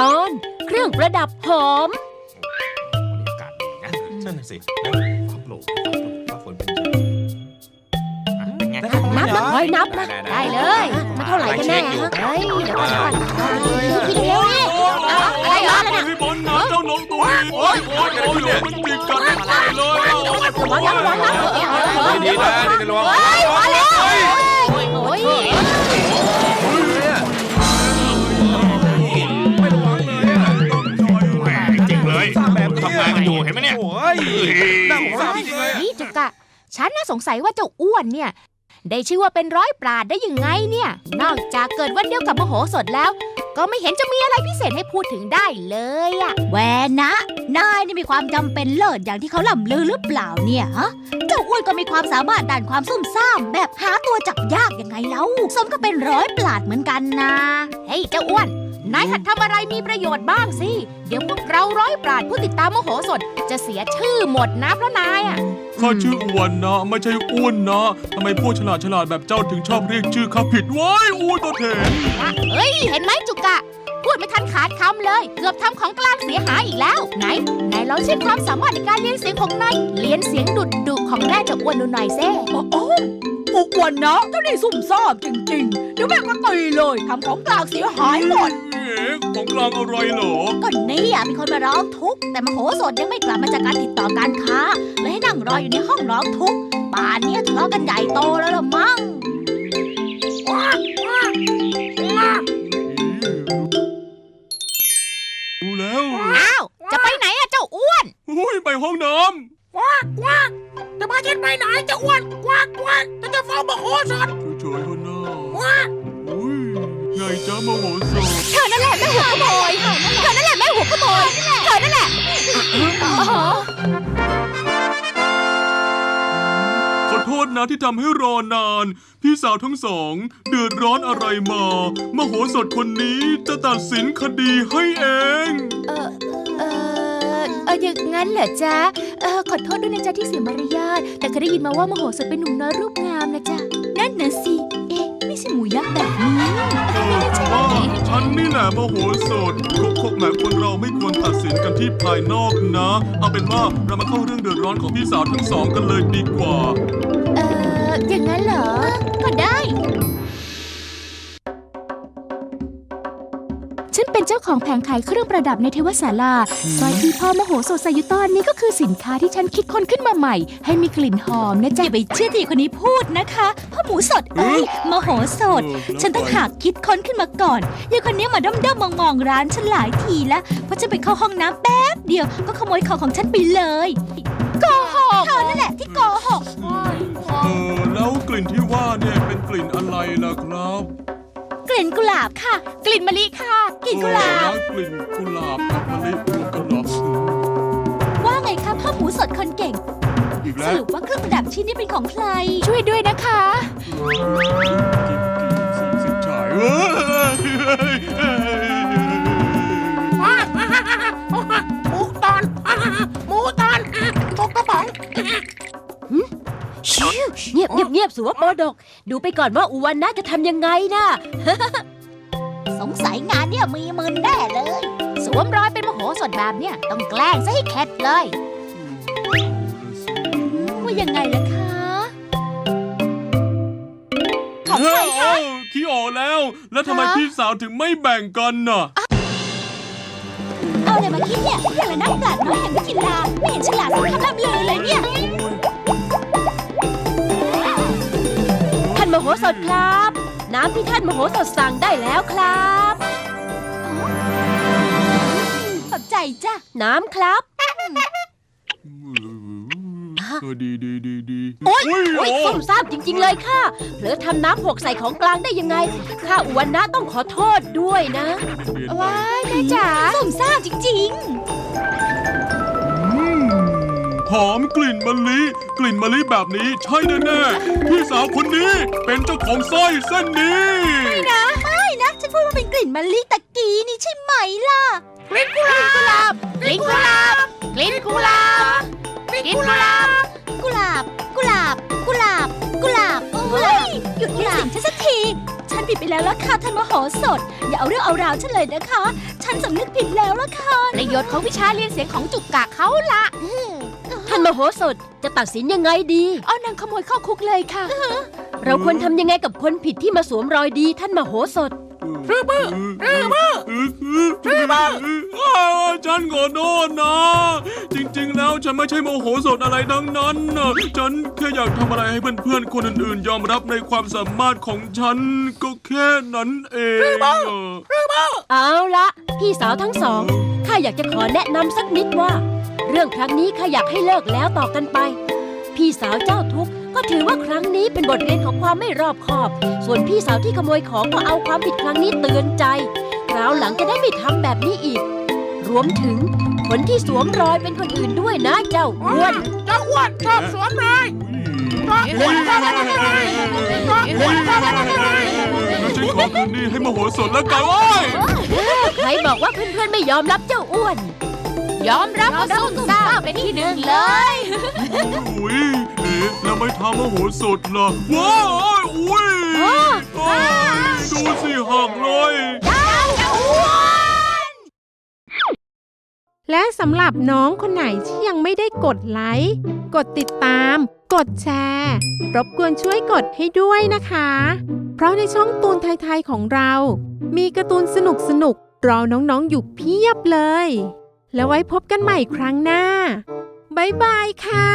ตอนเครื่องประดับหอม วันนี้อากาศดีนะนั่นน่ะสินะฟ้าโปร่งฟ้าโปร่งฟ้าฝนเป็นใจอะเป็นไงได้ครับนับนะคอยนับนะได้ได้เลย มันเท่าไหร่กันแน่ฮะเฮ้ยเดี๋ยวก่อนคิดเร็วนี่เอาอะไรเหรอแล้วเนี่ยพี่บอลนะเจ้าน้องตัวนี้โอ้ยโอ้ยโอ้ยโอ้ยมันติดกันไม่ได้เลยระวังนะระวังนะเออเออเออดีนะดีนะระวัง เห็นไหมเนี่ยโอ้ยน่าสงสารจริงๆเลยอะนี่จุกอะฉันน่าสงสัยว่าเจ้าอ้วนเนี่ย ได้ชื่อว่าเป็นร้อยปราดได้ยังไงเนี่ย นอกจากเกิดวันเดียวกับมโหสถแล้ว ก็ไม่เห็นจะมีอะไรพิเศษให้พูดถึงได้เลยอะแหวนนะ นายนี่มีความจำเป็นเลิศอย่างที่เขาล่ำลือหรือเปล่าเนี่ยฮะเจ้าอ้วนก็มีความสามารถด้านความซุ่มซ่ามแบบหาตัวจับยากยังไงเล่าสมก็เป็นร้อยปราดเหมือนกันนะเฮ้ยเจ้าอ้วน นายหัดทำอะไรมีประโยชน์บ้างสิ เดี๋ยวพวกเราร้อยปราดผู้ติดตามมโหสถจะเสียชื่อหมดนะเพราะนายอะข้าชื่ออ้วนนะไม่ใช่อ้วนนะทำไมพวกฉลาดฉลาดแบบเจ้าถึงชอบเรียกชื่อข้าผิดว้ายอ้วนตัวเถนเฮ้ย เห็นไหมจุกะ พูดไม่ทันขาดคำเลย เกือบทำของกลางเสียหายอีกแล้ว ไหนไหนลองเช็คความสามารถในการเลี้ยงเสียงของนายเลี้ยงเสียงดุดดุของแม่เจ้าอ้วนดูหน่อยเซ่โอ้โหปุกวันนะเจ้านี่ซุ่มซ่ามจริงๆเดี๋ยวแม่ก็ตีเลยทำของกลางเสียหายหมด เอ๊ะของกลางอะไรเหรอก็เนี่ยมีคนมาร้องทุกข์แต่มโหสถยังไม่กลับมาจากการติดต่อการค้าเลยให้นั่งรออยู่ในห้องร้องทุกข์ป่านเนี้ยทะเลาะกันใหญ่โตแล้วละมั้งดูแล้วอ้าวจะไปไหนอะเจ้าอ้วนอุ้ยไปห้องน้จะมาเช่นไปไหนจะอ้วนกว้างกว้างจะจะฟ้องมโหสถำเฉยๆคนหน้าอุ้ย ไงจ้าโมโหสดเธอนั่นแหละแม่หัวขโมยเธอนั่นแหละแม่หัวขโมยเธอนั่นแหละอ๋อขอโทษนะที่ทำให้รอนาน พี่สาวทั้งสอง เดือดร้อนอะไรมามโหสถคนนี้จะตัดสินคดีให้เอง เออเออเอออย่างงั้นเหรอจ๊ะเออขอโทษด้วยนะจ๊ะที่เสียมารยาทแต่เคยได้ยินมาว่ามโหสถเป็นหนุ่มน้อยรูปงามนะจ๊ะนั่นน่ะสิ เอ๊ะไม่ใช่หมูยักษ์แบบนี้ว่า ฉันนี่แหละโมโหสดคกคกแหมคนเราไม่ควรตัดสินกันที่ภายนอกนะ เอาเป็นว่าเรามาเข้าเรื่องเดือดร้อนของพี่สาวทั้งสองกันเลยดีกว่า เอออย่างนั้นเหรอ ก็ได้ เป็นเจ้าของแผงขายเครื่องประดับในเทวศาลาสร้อยที่พ่อมโหสถใส่อยู่ตอนนี้ก็คือสินค้าที่ฉันคิดค้นขึ้นมาใหม่ ให้มีกลิ่นหอมนะอจ๊ะย่าไปเชื่อที่คนนี้พูดนะคะพ่อหมูสดเอ้ยมโหสถเออแล้วฉันต้องหากคิดค้นขึ้นมาก่อนยายคนนี้มาด้อมๆมองๆร้านฉันหลายทีแล้วเพราะฉันไปเข้าห้องน้ำแป๊บเดียวก็ขโมยของของฉันไปเลยโกหกเธอนั่นแหละที่โกหกเออแล้วกลิ่นที่ว่าเนี่ยเป็นกลิ่นอะไรล่ะครับก ลิ่นกุหลาบค่ะ กลิ่นมะลิค่ะกลิ่นกุหลาเออแล้บวกลิ่นกุหลาบกับมะลิรวมกันเหรอว่าไงคะพ่อหมูสดคนเก่งอีกสแล้วรุปว่าเครื่องประดับชิ้นนี้เป็นของใคร ช่วยด้วยนะคะสีสิฉายเว้ย เงียบสัวโปดก ดูไปก่อนว่าอุวันนะจะทำยังไงนะสงสัยงานเนี่ยมีมืนแน่เลย สวมรอยเป็นมโหสถแบบเนี้ยต้องแกล้งซะให้เข็ดเลย ว่ายังไงล่ะคะ ของใครคะ ขี้ออกแล้ว แล้วทำไมพี่สาวถึงไม่แบ่งกันน่ะ เอาอะไรมาคิดเนี่ยอย่างละนักปราชญ์น้อยอย่างกินลาไม่เห็นฉลาดสักคำล่ำลือเลยเนี่ย มโหสถครับ น้ำที่ท่านมโหสถสั่งได้แล้วครับ ขอบใจจ้ะ น้ำครับ เออดีดีดีดีโอ๊ยโอ้โอ๊ยโหส้มซ่ามจริง ๆ เลยค่ะ เผลอทำน้ำหกใส่ของกลางได้ยังไง ข้าอุวันนะต้องขอโทษด้วยนะ เปลี่ยนว้ายแม่จ๋าส้มซ่าจริงอืมห อมกลิ่นมะลิ กลิ่นมะลิแบบนี้ใช่แน่ๆพี่สาวคนนี้เป็นเจ้าของสร้อยเส้นนี้ๆไม่นะไม่นะ ฉันพูดว่าเป็นกลิ่นมะลิตะกี้นี่ใช่ไหมล่ะ กลิ่นกุหลาบ กลิ่นกุหลาบ กลิ่นกุหลาบ กลิ่นกุหลาบ กุหลาบ กุหลาบ กุหลาบ กุหลาบกุหลาบหยุดเรียกเสิ่งฉันสักทีฉันฉันผิดไปแล้วล่ะค่ะท่านมโหสถ อย่าเอาเรื่องเอาราวฉันเลยนะคะ ฉันสำนึกผิดแล้วล่ะค่ะ ประโยชน์ของวิชาเรียนเสียงของจุกกะเขาละท่านมโหสถจะตัดสินยังไงดี เอานางขโมยเข้าคุกเลยค่ะ เราควรทำยังไงกับคนผิดที่มาสวมรอยดีท่านมโหสถฉันขอโทษนะ จริงๆ แล้วฉันไม่ใช่โมโหสดอะไรทั้งนั้นนะฉันแค่อยากทำอะไรให้เพื่อนๆ คนอื่นๆ ยอมรับในความสามารถของฉันก็แค่นั้นเองอะเอาละพี่สาวทั้งสองข้าอยากจะขอแนะนำสักนิดว่าเรื่องครั้งนี้ข้าอยากให้เลิกแล้วต่อกันไป พี่สาวเจ้าทุกข์ก็ถือว่าครั้งนี้เป็นบทเรียนของความไม่รอบคอบ ส่วนพี่สาวที่ขโมยของก็เอาความผิดครั้งนี้เตือนใจคราวหลังจะได้ไม่ทำแบบนี้อีก รวมถึงคนที่สวมรอยเป็นคนอื่นด้วยนะเจ้าอ้วนฉันขอคืนดีให้โมโหสดแล้วกันโว้ยใครบอกว่าเพื่อนๆไม่ยอมรับเจ้าอ้วน ยอมรับว่าซุ่มซ่ามเป็นที่หนึ่งเลย อุ้ยเอ๊ะแล้วไม่ทำโมโหสดล่ะว้าวอุ้ยโอ้ยดูสิหักเลยและสำหรับน้องคนไหนที่ยังไม่ได้กดไลค์ กดติดตาม กดแชร์ รบกวนช่วยกดให้ด้วยนะคะ เพราะในช่องตูนไทย ๆ ของเรา มีการ์ตูนสนุกๆ รอน้องๆ อยู่เพียบเลย แล้วไว้พบกันใหม่ครั้งหน้า บ๊ายบายค่ะ